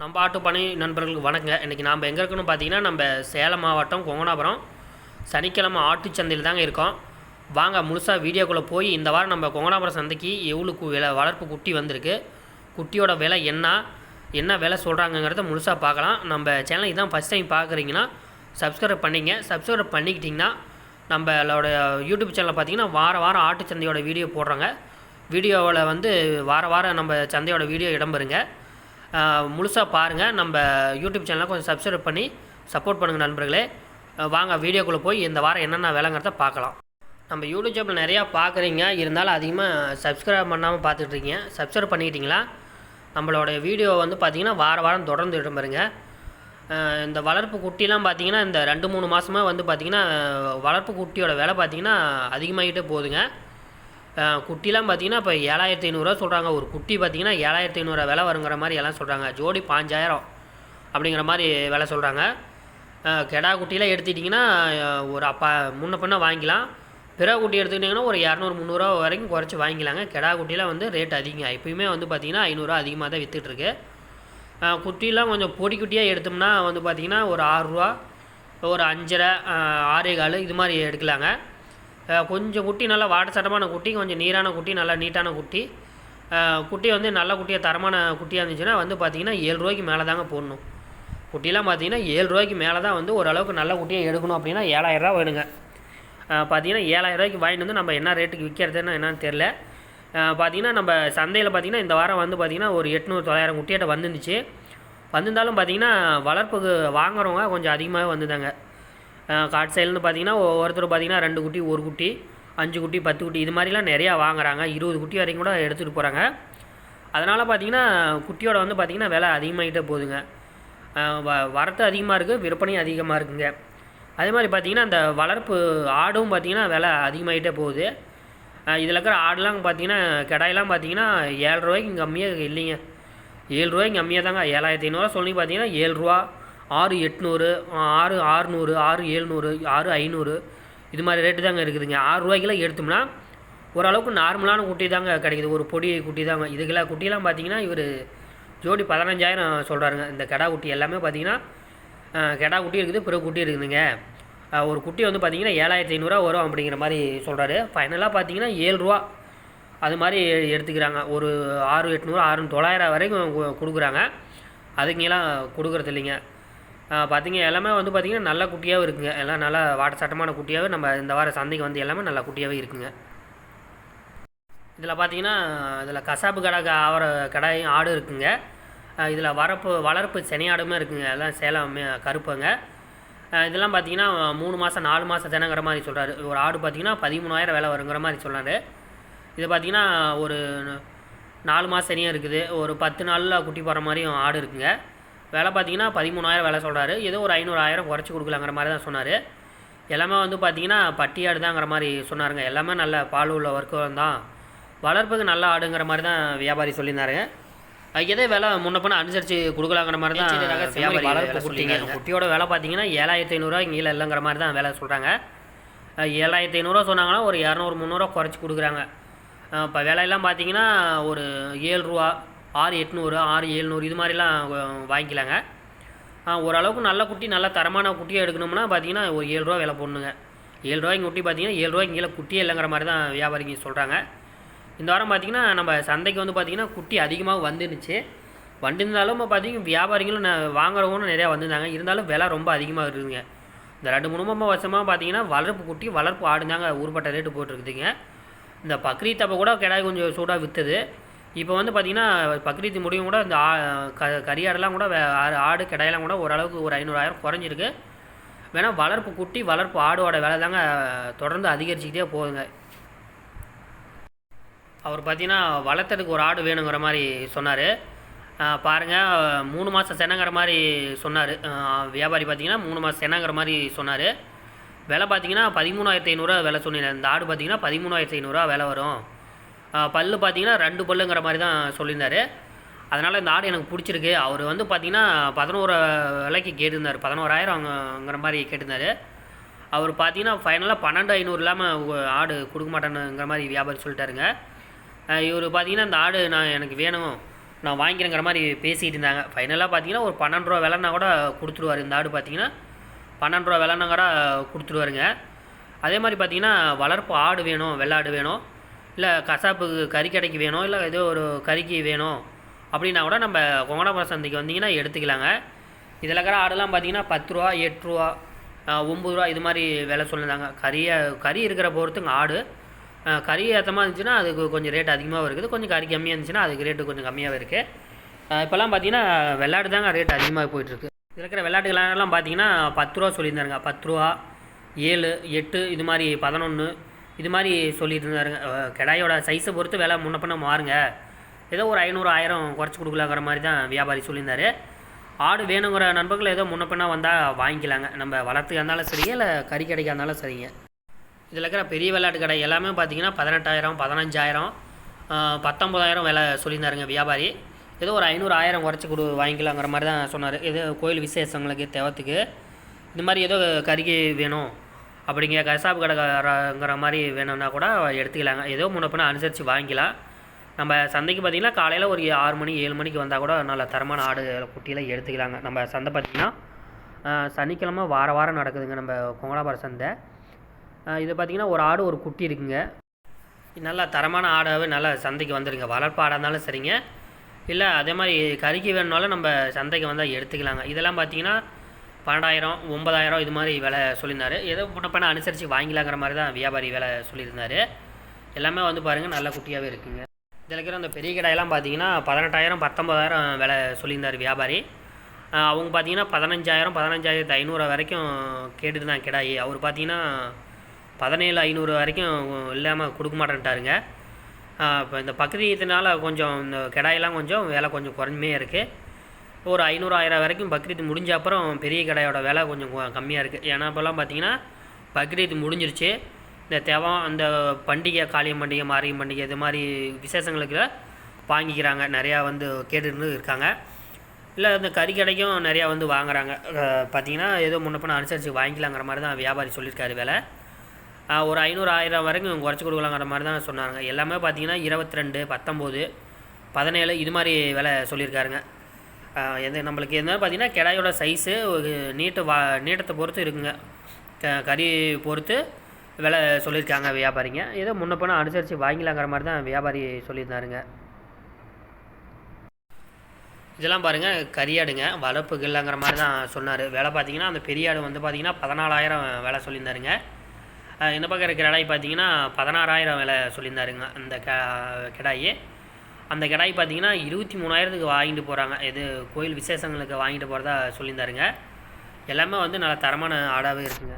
நம்ம ஆட்டு பணி நண்பர்களுக்கு வணக்கங்க. இன்றைக்கி நாம் எங்கே இருக்கணும் பார்த்தீங்கன்னா நம்ம சேலம் மாவட்டம் கொங்கனாபுரம். சனிக்கிழமை ஆட்டுச்சந்தையில் தாங்க இருக்கோம். வாங்க முழுசாக வீடியோக்குள்ளே போய் இந்த வாரம் நம்ம கொங்கனாபுரம் சந்தைக்கு எவ்வளோ கு- விலை வளர்ப்பு குட்டி வந்திருக்கு. குட்டியோட விலை என்ன என்ன விலை சொல்கிறாங்கங்கிறத முழுசாக பார்க்கலாம். நம்ம சேனல் இதான் ஃபஸ்ட் டைம் பார்க்குறீங்கன்னா சப்ஸ்கிரைப் பண்ணிங்க. சப்ஸ்கிரைப் பண்ணிக்கிட்டிங்கன்னா நம்மளோட யூடியூப் சேனலில் பார்த்தீங்கன்னா வார வாரம் ஆட்டு சந்தையோட வீடியோ போடுறாங்க. வீடியோவில் வந்து வார வாரம் நம்ம சந்தையோட வீடியோ இடம்பெறுங்க. முழுசாக பாருங்கள் நம்ம யூடியூப் சேனலை கொஞ்சம் சப்ஸ்கிரைப் பண்ணி சப்போர்ட் பண்ணுங்கள் நண்பர்களே. வாங்க வீடியோக்குள்ளே போய் இந்த வாரம் என்னென்ன விலைங்கிறத பார்க்கலாம். நம்ம யூடியூப் சேனல் நிறையா பார்க்குறீங்க இருந்தாலும் அதிகமாக சப்ஸ்கிரைப் பண்ணாமல் பார்த்துட்ருக்கீங்க. சப்ஸ்கிரைப் பண்ணிக்கிட்டீங்களா? நம்மளோட வீடியோ வந்து பார்த்திங்கன்னா வார வாரம் தொடர்ந்து இடம்பெறுங்க இந்த வளர்ப்பு குட்டிலாம் பார்த்தீங்கன்னா இந்த ரெண்டு மூணு மாதமாக வந்து பார்த்திங்கன்னா வளர்ப்பு குட்டியோட விலை பார்த்தீங்கன்னா அதிகமாகிட்டே போகுதுங்க. குட்டிலாம் பார்த்தீங்கன்னா இப்போ ஏழாயிரத்தி ஐநூறுரூவா சொல்கிறாங்க ஒரு குட்டி பார்த்தீங்கன்னா ஏழாயிரத்தி ஐநூறுரூவா விலை வருங்கிற மாதிரி எல்லாம் சொல்கிறாங்க ஜோடி பாஞ்சாயிரம் அப்படிங்கிற மாதிரி விலை சொல்கிறாங்க கெடா குட்டிலாம் எடுத்துக்கிட்டிங்கன்னா ஒரு அப்பா முன்ன பின்ன வாங்கிக்கலாம். பிற குட்டி எடுத்துக்கிட்டிங்கன்னா ஒரு இரநூறு முந்நூறுரூவா வரைக்கும் குறைச்சி வாங்கிக்கலாங்க. கெடா குட்டிலாம் வந்து ரேட் அதிகம் எப்பயுமே வந்து பார்த்திங்கன்னா ஐநூறுரூவா அதிகமாக தான் விற்றுட்ருக்கு குட்டிலாம் கொஞ்சம் பொடி குட்டியாக எடுத்தோம்னா வந்து பார்த்திங்கன்னா ஒரு ஆறுரூவா ஒரு அஞ்சரை ஆறே கால் இது மாதிரி எடுக்கலாங்க. கொஞ்சம் குட்டி நல்லா வாட்ட சட்டமான குட்டி கொஞ்சம் நீரான குட்டி நல்லா நீட்டான குட்டி. குட்டி வந்து நல்ல குட்டியாக தரமான குட்டியாக இருந்துச்சுன்னா வந்து பார்த்திங்கன்னா ஏழு ரூபாய்க்கு மேலே தாங்க போடணும். குட்டிலாம் பார்த்தீங்கன்னா ஏழு ரூபாய்க்கு மேலே தான் வந்து ஓரளவுக்கு நல்ல குட்டியாக எடுக்கணும் அப்படின்னா ஏழாயிரரூவா வேணுங்க. பார்த்திங்கன்னா பார்த்தீங்கன்னா ரூபாய்க்கு வாங்கிட்டு வந்து நம்ம என்ன ரேட்டுக்கு விற்கிறதுன்னு என்னன்னு தெரில பார்த்திங்கன்னா பார்த்தீங்கன்னா நம்ம சந்தையில் பார்த்தீங்கன்னா இந்த வாரம் வந்து பார்த்திங்கன்னா ஒரு எட்நூறு தொள்ளாயிரம் குட்டியாட்ட வந்துருந்துச்சு. வந்திருந்தாலும் பார்த்தீங்கன்னா வளர்ப்புக்கு வாங்குறவங்க கொஞ்சம் அதிகமாகவே வந்துதாங்க. காட் சைடுலேருந்து பார்த்தீங்கன்னா ஒருத்தர் பார்த்தீங்கன்னா ரெண்டு குட்டி ஒரு குட்டி அஞ்சு குட்டி பத்து குட்டி இது மாதிரிலாம் நிறையா வாங்குறாங்க. இருபது குட்டி வரைக்கும் கூட எடுத்துகிட்டு போகிறாங்க அதனால் பார்த்தீங்கன்னா குட்டியோட வந்து பார்த்திங்கன்னா விலை அதிகமாகிட்டே போகுதுங்க. வ வரத்து அதிகமாக இருக்குது விற்பனையும் அதிகமாக இருக்குங்க. அதே மாதிரி பார்த்திங்கன்னா அந்த வளர்ப்பு ஆடும் பார்த்தீங்கன்னா விலை அதிகமாகிட்டே போகுது. இதில் இருக்கிற ஆடுலாம் பார்த்தீங்கன்னா கிடாயெல்லாம் பார்த்தீங்கன்னா ஏழு ரூபாய்க்கு கம்மியாக இல்லைங்க. ஏழு ரூபாய்க்கு கம்மியாக தாங்க ஏழாயிரத்தி ஐநூறுரூவா சொல்லி பார்த்தீங்கன்னா ஏழு ரூபா ஆறு எட்நூறு ஆறு ஆறுநூறு ஆறு ஏழ்நூறு ஆறு ஐநூறு இது மாதிரி ரேட்டு தாங்க இருக்குதுங்க. ஆறு ரூபாய்க்கெல்லாம் எடுத்தோம்னா ஓரளவுக்கு நார்மலான குட்டி தாங்க கிடைக்குது. ஒரு பொடி குட்டி தாங்க. இதுக்கெல்லாம் குட்டியெல்லாம் பார்த்தீங்கன்னா இவர் ஜோடி பதினஞ்சாயிரம் சொல்கிறாருங்க இந்த கெடா குட்டி எல்லாமே பார்த்தீங்கன்னா கெடா குட்டி இருக்குது பிற குட்டி இருக்குதுங்க. ஒரு குட்டி வந்து பார்த்தீங்கன்னா ஏழாயிரத்தி ஐநூறுரூவா வரும் அப்படிங்கிற மாதிரி சொல்கிறாரு ஃபைனலாக பார்த்தீங்கன்னா ஏழு ரூபா. அது மாதிரி எடுத்துக்கிறாங்க. ஒரு ஆறு எட்நூறு ஆறு தொள்ளாயிரம் வரைக்கும் கொடுக்குறாங்க. அதுக்கெல்லாம் கொடுக்குறது இல்லைங்க பார்த்தீங்க எல்லாமே வந்து பார்த்திங்கன்னா நல்ல குட்டியாகவும் இருக்குங்க. எல்லாம் நல்லா வாட்ட சட்டமான குட்டியாகவே நம்ம இந்த வார சந்தைக்கு வந்து எல்லாமே நல்ல குட்டியாகவே இருக்குங்க. இதில் பார்த்தீங்கன்னா இதில் கசாப்பு கடை ஆவர கடை ஆடு இருக்குங்க. இதில் வரப்பு வளர்ப்பு செனையாடுமே இருக்குங்க. எல்லாம் சேலம் கருப்புங்க. இதெல்லாம் பார்த்தீங்கன்னா மூணு மாதம் நாலு மாதம் தினங்கிற மாதிரி சொல்கிறாரு ஒரு ஆடு பார்த்தீங்கன்னா பதிமூணாயிரம் விலை வருங்கிற மாதிரி சொல்கிறாரு இது பார்த்தீங்கன்னா ஒரு நாலு மாதம் சனியாக இருக்குது. ஒரு பத்து நாளில் குட்டி போகிற மாதிரியும் ஆடு இருக்குங்க. விலை பார்த்தீங்கன்னா பதிமூணாயிரம் விலை சொல்கிறாரு ஏதோ ஒரு ஐநூறு ஆயிரம் குறைச்சி கொடுக்கலாங்கிற மாதிரி தான் சொன்னார். எல்லாமே வந்து பார்த்தீங்கன்னா பட்டி ஆடு தாங்கிற மாதிரி சொன்னாருங்க. எல்லாமே நல்ல பால் உள்ள வர்க்கம் தான். வளர்ப்புக்கு நல்ல ஆடுங்கிற மாதிரி தான் வியாபாரி சொல்லியிருந்தாருங்க எதே விலை முன்ன பின்ன அனுசரித்து கொடுக்கலாங்கிற மாதிரி தான் வியாபாரி வளர்ப்பு குட்டிங்க குட்டியோட விலை பார்த்தீங்கன்னா ஏழாயிரத்தி ஐநூறுரூவா கீழே இல்லைங்கிற மாதிரி தான் விலை சொல்கிறாங்க ஏழாயிரத்தி ஐநூறுரூவா சொன்னாங்கன்னா ஒரு இரநூறு முந்நூறுரூவா குறைச்சி கொடுக்குறாங்க. இப்போ விலையெல்லாம் பார்த்தீங்கன்னா ஒரு ஏழு ரூபா ஆறு எட்நூறு ஆறு ஏழ்நூறு இது மாதிரிலாம் வாங்கிக்கலாங்க. ஓரளவுக்கு நல்ல குட்டி நல்ல தரமான குட்டியாக எடுக்கணும்னா பார்த்தீங்கன்னா ஒரு ஏழு ரூபா விலை போடணுங்க. ஏழு ரூபாய்க்கு குட்டி பார்த்தீங்கன்னா ஏழு ரூபாய்க்கு கீழே குட்டியே இல்லைங்கிற மாதிரி தான் வியாபாரிங்க சொல்கிறாங்க இந்த வாரம் பார்த்தீங்கன்னா நம்ம சந்தைக்கு வந்து பார்த்தீங்கன்னா குட்டி அதிகமாக வந்துருந்துச்சு வந்திருந்தாலும் இப்போ பார்த்தீங்கன்னா வியாபாரிகளும் வாங்குறவங்களும் நிறையா வந்திருந்தாங்க. இருந்தாலும் விலை ரொம்ப அதிகமாக இருக்குதுங்க. இந்த ரெண்டு மூணு மூணு வருஷமாக பார்த்தீங்கன்னா வளர்ப்பு குட்டி வளர்ப்பு ஆடுந்தாங்க ஊர்பட்ட ரேட்டு போட்டிருக்குதுங்க. இந்த பக்ரீத் அப்போ கூட கிடாய் கொஞ்சம் சூடாக விற்றுது இப்போ வந்து பார்த்திங்கன்னா பக்ரீத் முடியும் கூட இந்த ஆ க கறியாடெல்லாம் கூட வே- ஆடு கிடையெல்லாம் கிடாயெல்லாம் கூட ஓரளவுக்கு ஒரு ஐநூறாயிரம் குறைஞ்சிருக்கு. வேணால் வளர்ப்பு குட்டி வளர்ப்பு ஆடோட விலை தாங்க தொடர்ந்து அதிகரிச்சுக்கிட்டே போகுதுங்க. அவர் பார்த்தீங்கன்னா வளர்த்ததுக்கு ஒரு ஆடு வேணுங்கிற மாதிரி சொன்னார். பாருங்கள் மூணு மாதம் செனங்கிற மாதிரி சொன்னார். வியாபாரி பார்த்தீங்கன்னா மூணு மாதம் செனங்கிற மாதிரி சொன்னார். விலை பார்த்தீங்கன்னா பதிமூணாயிரத்தி ஐநூறுரூவா விலை சொன்னேன் இந்த ஆடு பார்த்தீங்கன்னா பதிமூணாயிரத்தி ஐநூறுரூவா விலை வரும். பல்லு பார்த்தீங்கன்னா ரெண்டு பல்லுங்கிற மாதிரி தான் சொல்லியிருந்தாரு. அதனால் இந்த ஆடு எனக்கு பிடிச்சிருக்கு. அவர் வந்து பார்த்தீங்கன்னா பதினோரு விலைக்கு கேட்டிருந்தார். பதினோராயிரம்ங்கிற மாதிரி கேட்டிருந்தாரு. அவர் பார்த்தீங்கன்னா ஃபைனலாக பன்னெண்டு ஐநூறு இல்லாமல் ஆடு கொடுக்க மாட்டேனுங்கிற மாதிரி வியாபாரி சொல்லிட்டாருங்க. இவர் பார்த்தீங்கன்னா இந்த ஆடு நான் எனக்கு வேணும் நான் வாங்கிக்கிறேங்கிற மாதிரி பேசிகிட்டு இருந்தாங்க. ஃபைனலாக பார்த்தீங்கன்னா ஒரு பன்னெண்டு ரூபா விலைன்னா கூட கொடுத்துருவாரு. இந்த ஆடு பார்த்தீங்கன்னா பன்னெண்டு ரூபா விலைன்னா கூட கொடுத்துருவாருங்க. அதே மாதிரி பார்த்தீங்கன்னா வளர்ப்பு ஆடு வேணும் வெள்ளாடு வேணும். இல்லை கசாப்புக்கு கறி கடைக்கு வேணும் இல்லை ஏதோ ஒரு கறிக்கு வேணும் அப்படின்னா கூட நம்ம கொங்கடாபுரம் சந்தைக்கு வந்தீங்கன்னா எடுத்துக்கலாங்க. இதில் இருக்கிற ஆடெல்லாம் பார்த்தீங்கன்னா பத்து ரூபா எட்டு ரூபா ஒம்பது ரூபா இது மாதிரி விலை சொல்லியிருந்தாங்க. கறியை கறி இருக்கிற பொறுத்துங்க ஆடு. கறி ஏற்றமாக இருந்துச்சுன்னா அதுக்கு கொஞ்சம் ரேட் அதிகமாக இருக்குது. கொஞ்சம் கறி கம்மியாக இருந்துச்சுன்னா அதுக்கு ரேட்டு கொஞ்சம் கம்மியாக இருக்குது இப்போல்லாம் பார்த்தீங்கன்னா வெள்ளாடு தாங்க ரேட் அதிகமாக போயிட்டுருக்கு இதில் இருக்கிற வெள்ளாட்டுகளெல்லாம் பார்த்தீங்கன்னா பத்து ரூபா சொல்லியிருந்தாருங்க. பத்து ரூபா ஏழு எட்டு இது மாதிரி பதினொன்று இது மாதிரி சொல்லிட்டு இருந்தாருங்க. சைஸை பொறுத்து விலை முன்ன பின்ன மாறுங்க. ஏதோ ஒரு ஐநூறு ஆயிரம் குறைச்சி கொடுக்கலாங்கிற மாதிரி தான் வியாபாரி சொல்லியிருந்தாரு. ஆடு வேணுங்கிற நண்பர்கள் ஏதோ முன்ன பின்ன வந்தால் வாங்கிக்கலாங்க. நம்ம வளர்த்துக்கு இருந்தாலும் சரிங்க இல்லை கறி கடைக்காக இருந்தாலும் சரிங்க. இதில் இருக்கிற பெரிய விளையாட்டு கடை எல்லாமே பார்த்தீங்கன்னா பதினெட்டாயிரம் பதினஞ்சாயிரம் பத்தொம்பதாயிரம் விலை சொல்லியிருந்தாருங்க வியாபாரி. ஏதோ ஒரு ஐநூறு ஆயிரம் குறைச்சி கொடு வாங்கிக்கலாங்கிற மாதிரி தான் சொன்னார். இது கோயில் விசேஷங்களுக்கு தேவத்துக்கு. இந்த மாதிரி ஏதோ கறிக்கு வேணும். அப்படிங்க கசாப்பு கடைங்கிற மாதிரி வேணும்னா கூட எடுத்துக்கலாங்க. ஏதோ முன்னப்பின அனுசரித்து வாங்கிக்கலாம். நம்ம சந்தைக்கு பார்த்திங்கன்னா காலையில் ஒரு ஆறு மணி ஏழு மணிக்கு வந்தால் கூட நல்ல தரமான ஆடு குட்டியெல்லாம் எடுத்துக்கலாங்க. நம்ம சந்தை பார்த்திங்கன்னா சனிக்கிழமை வார வாரம் நடக்குதுங்க நம்ம கொங்கடாபாரம் சந்தை. இது பார்த்திங்கன்னா ஒரு ஆடு ஒரு குட்டி இருக்குங்க. நல்லா தரமான ஆடாகவே நல்லா சந்தைக்கு வந்துடுங்க வளர்ப்பு ஆடாக இருந்தாலும் சரிங்க. இல்லை அதே மாதிரி கறிக்கு வேணுனாலும் நம்ம சந்தைக்கு வந்தால் எடுத்துக்கலாங்க. இதெல்லாம் பார்த்தீங்கன்னா பன்னெண்டாயிரம் ஒன்பதாயிரம் இது மாதிரி விலை சொல்லியிருந்தாரு. ஏதோ முன்னப்பண்ண அனுசரித்து வாங்கிலாங்கிற மாதிரி தான் வியாபாரி விலை சொல்லியிருந்தாரு. எல்லாமே வந்து பாருங்கள் நல்ல குட்டியாகவே இருக்குங்க. இதில் இருக்கிற அந்த பெரிய கடையெல்லாம் பார்த்தீங்கன்னா பதினெட்டாயிரம் பத்தொம்பதாயிரம் விலை சொல்லியிருந்தார் வியாபாரி. அவங்க பார்த்தீங்கன்னா பதினஞ்சாயிரம் பதினஞ்சாயிரத்து ஐநூறு வரைக்கும் கேட்டுட்டு தான் கிடாயி. அவர் பார்த்தீங்கன்னா பதினேழு ஐநூறு வரைக்கும் இல்லாமல் கொடுக்க மாட்டேன்ட்டாருங்க. இப்போ இந்த இதனால் கொஞ்சம் இந்த கிடாயெல்லாம் கொஞ்சம் விலை கொஞ்சம் குறைஞ்சுமே இருக்குது ஒரு ஐநூறு ஆயிரம் வரைக்கும் பக்ரீத் முடிஞ்ச அப்புறம் பெரிய கடையோட விலை கொஞ்சம் கம்மியாக இருக்குது ஏன்னா இப்போல்லாம் பார்த்தீங்கன்னா பக்ரீத் முடிஞ்சிருச்சு. இந்த தேவம் அந்த பண்டிகை காளியம் பண்டிகை மாரியம் பண்டிகை இது மாதிரி விசேஷங்களுக்கு வாங்கிக்கிறாங்க. நிறையா வந்து கேட்டுட்டு இருக்காங்க. இல்லை இந்த கறி கடைக்கும் நிறையா வந்து வாங்குறாங்க. பார்த்தீங்கன்னா ஏதோ முன்னப்பின அனுசரித்து வாங்கிக்கலாங்கிற மாதிரி தான் வியாபாரி சொல்லியிருக்காரு விலை. ஒரு ஐநூறு ஆயிரம் வரைக்கும் குறைச்சி கொடுக்கலாங்கிற மாதிரி தான் சொன்னாங்க. எல்லாமே பார்த்தீங்கன்னா இருபத்தி ரெண்டு பத்தொம்போது பதினேழு இது மாதிரி விலை சொல்லியிருக்காருங்க. எது நம்மளுக்கு என்ன பார்த்தீங்கன்னா கிடாயோட சைஸு ஒரு நீட்டு வா நீட்டத்தை பொறுத்து இருக்குங்க. க- கறி பொறுத்து விலை சொல்லியிருக்காங்க வியாபாரிங்க. ஏதோ முன்ன போனால் அனுசரித்து வாங்கிலாங்கிற மாதிரி தான் வியாபாரி சொல்லியிருந்தாருங்க. இதெல்லாம் பாருங்கள் கரியாடுங்க வளர்ப்பு கில்லங்கிற மாதிரி தான் சொன்னார். விலை பார்த்தீங்கன்னா அந்த பெரிய ஆடு வந்து பார்த்தீங்கன்னா பதினாலாயிரம் விலை சொல்லியிருந்தாருங்க. இந்த பக்கம் இருக்கிற கிடாய் பார்த்தீங்கன்னா பதினாறாயிரம் விலை சொல்லியிருந்தாருங்க அந்த க கிடாயி. அந்த கடாய் பார்த்தீங்கன்னா இருபத்தி மூணாயிரத்துக்கு வாங்கிட்டு போகிறாங்க இது கோயில் விசேஷங்களுக்கு வாங்கிட்டு போகிறதா சொல்லியிருந்தாருங்க. எல்லாமே வந்து நல்ல தரமான ஆடாகவே இருக்குங்க.